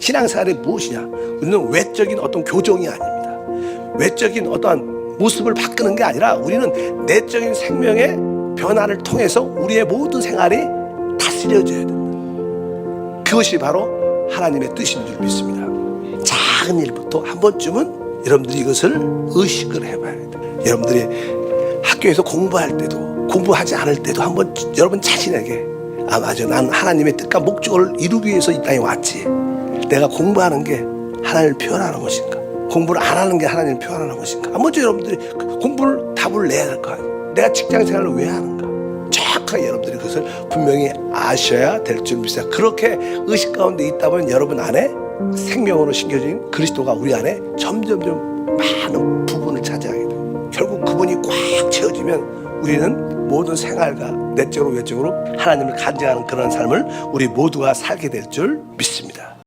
신앙생활이 무엇이냐? 우리는 외적인 어떤 교정이 아닙니다. 외적인 어떠한 모습을 바꾸는 게 아니라 우리는 내적인 생명의 변화를 통해서 우리의 모든 생활이 다스려져야 됩니다. 그것이 바로 하나님의 뜻인 줄 믿습니다. 작은 일부터 한 번쯤은 여러분들이 이것을 의식을 해봐야 돼요. 여러분들이 학교에서 공부할 때도 공부하지 않을 때도 한번 여러분 자신에게 아 맞아 난 하나님의 뜻과 목적을 이루기 위해서 이 땅에 왔지 내가 공부하는 게 하나님을 표현하는 것인가? 공부를 안 하는 게 하나님을 표현하는 것인가? 한 번쯤 여러분들이 그 공부를 답을 내야 될 거 아니에요. 내가 직장 생활을 왜 하는가? 정확하게 여러분들이 그것을 분명히 아셔야 될 줄 믿습니다. 그렇게 의식 가운데 있다 보면 여러분 안에 생명으로 심겨진 그리스도가 우리 안에 점점점 많은 부분을 차지하게 돼요. 결국 그분이 꽉 채워지면 우리는 모든 생활과 내적으로 외적으로 하나님을 간증하는 그런 삶을 우리 모두가 살게 될 줄 믿습니다.